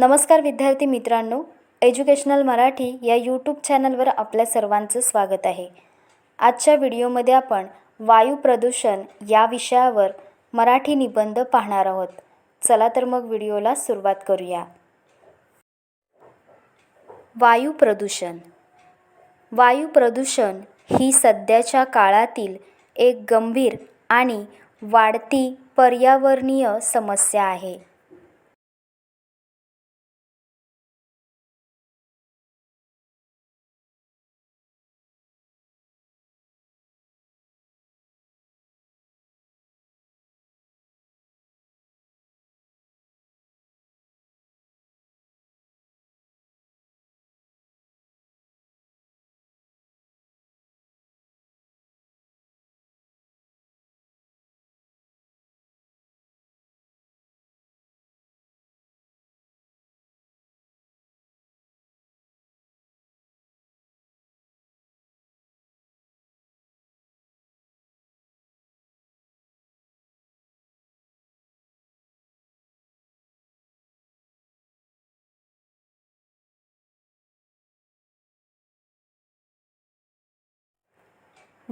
नमस्कार विद्यार्थी मित्रांनो एज्युकेशनल मराठी या यूट्यूब चॅनलवर आपल्या सर्वांचं स्वागत आहे. आजच्या व्हिडिओमध्ये आपण वायू प्रदूषण या विषयावर मराठी निबंध पाहणार आहोत. चला तर मग व्हिडिओला सुरुवात करूया. वायू प्रदूषण. वायू प्रदूषण ही सध्याच्या काळातील एक गंभीर आणि वाढती पर्यावरणीय समस्या आहे.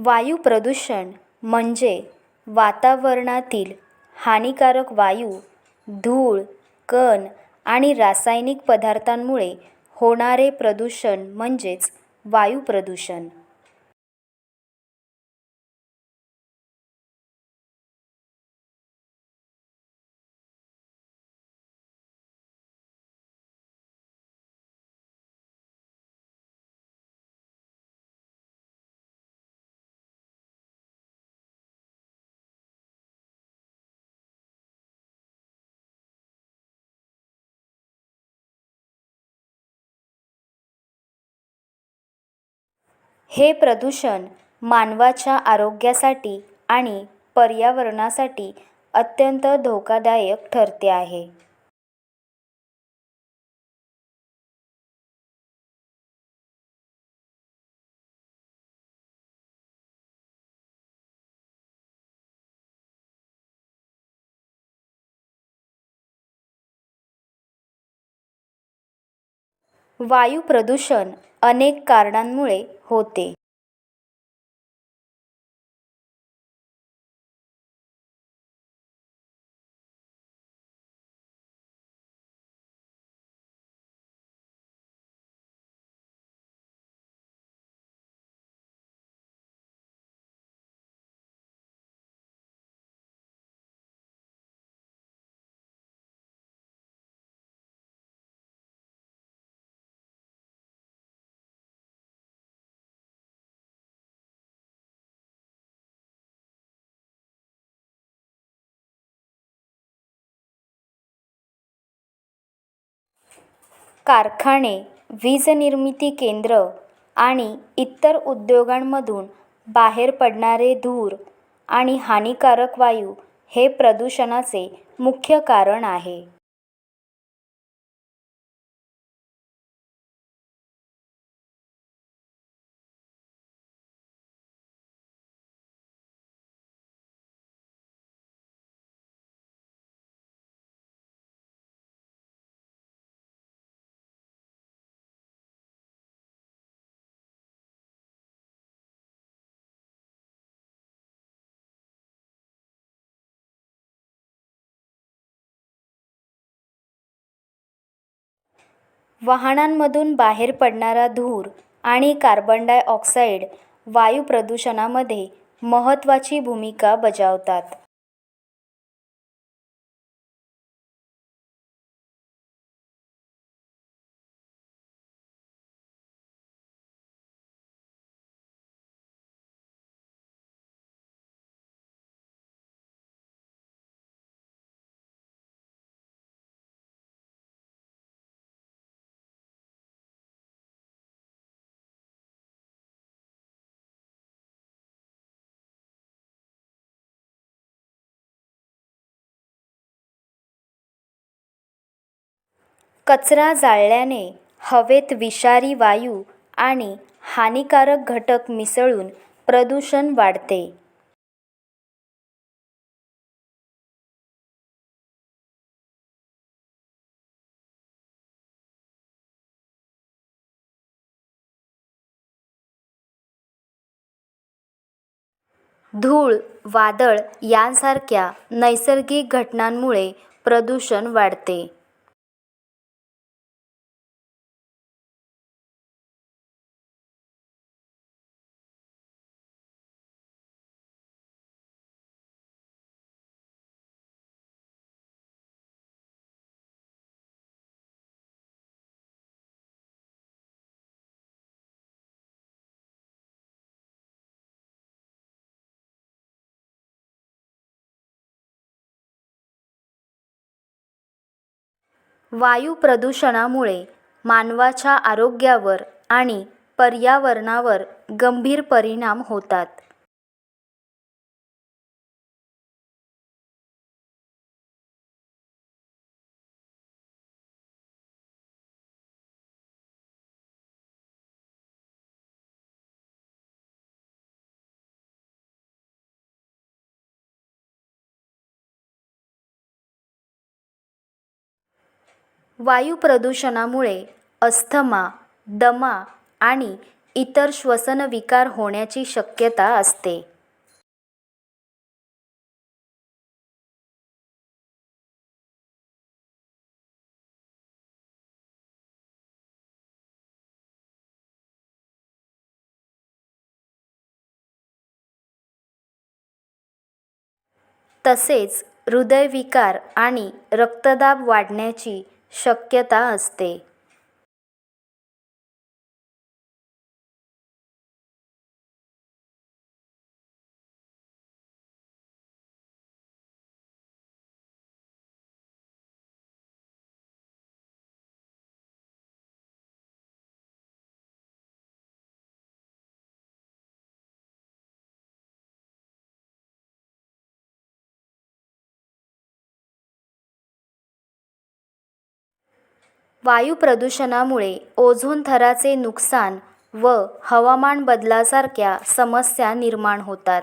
वायू प्रदूषण म्हणजे वातावरणातील हानिकारक वायू धूळ कण आणि रासायनिक पदार्थांमुळे होणारे प्रदूषण म्हणजेच वायू प्रदूषण. हे प्रदूषण मानवाच्या आरोग्यासाठी आणि पर्यावरणासाठी अत्यंत धोकादायक ठरते आहे. वायू प्रदूषण अनेक कारणांमुळे होते. कारखाने वीज निर्मिती केंद्र आणि इतर उद्योगांमधून बाहेर पडणारे धूर आणि हानिकारक वायू हे प्रदूषणाचे मुख्य कारण आहे. वाहनांमधून बाहेर पडणारा धूर आणि कार्बन डायऑक्साईड वायू प्रदूषणामध्ये महत्त्वाची भूमिका बजावतात. कचरा जाळल्याने हवेत विषारी वायू आणि हानिकारक घटक मिसळून प्रदूषण वाढते. धूळ वादळ यांसारख्या नैसर्गिक घटनांमुळे प्रदूषण वाढते. वायू प्रदूषणामुळे मानवाच्या आरोग्यावर आणि पर्यावरणावर गंभीर परिणाम होतात. वायू प्रदूषणामुळे अस्थमा दमा आणि इतर श्वसनविकार होण्याची शक्यता असते. तसेच हृदयविकार आणि रक्तदाब वाढण्याची शक्यता असते. वायू प्रदूषणामुळे ओझोन थराचे नुकसान व हवामान बदलासारख्या समस्या निर्माण होतात.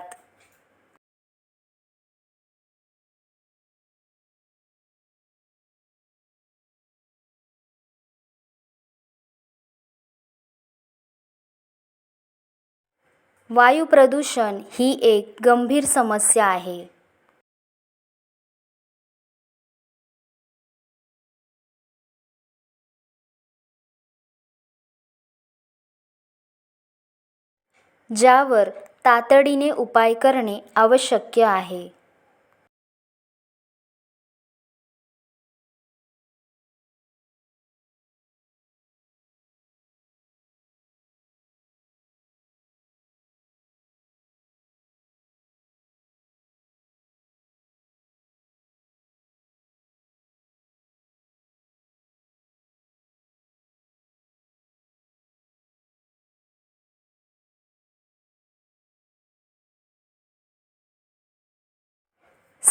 वायू प्रदूषण ही एक गंभीर समस्या आहे. ज्यावर तातडीने उपाय करणे आवश्यक आहे.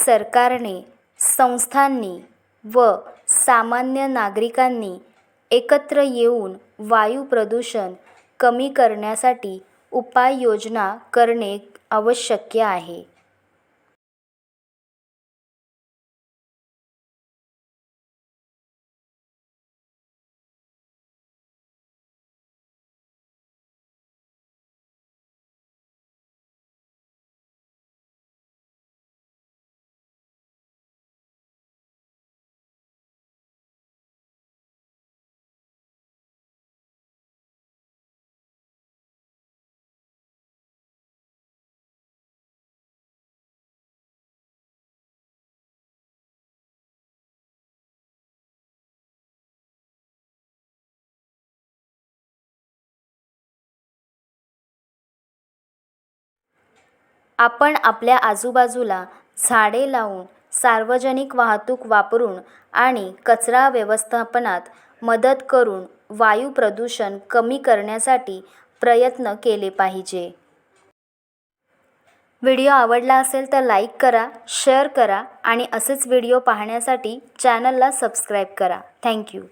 सरकारने संस्थांनी व सामान्य नागरिकांनी एकत्र येऊन वायू प्रदूषण कमी करण्यासाठी उपाययोजना करणे आवश्यक आहे. आपण आपल्या आजूबाजूला झाडे लावून सार्वजनिक वाहतूक वापरून आणि कचरा व्यवस्थापनात मदत करून वायू प्रदूषण कमी करण्यासाठी प्रयत्न केले पाहिजे. व्हिडिओ आवडला असेल तर लाईक करा शेअर करा आणि असेच व्हिडिओ पाहण्यासाठी चॅनलला सबस्क्राईब करा. थँक्यू.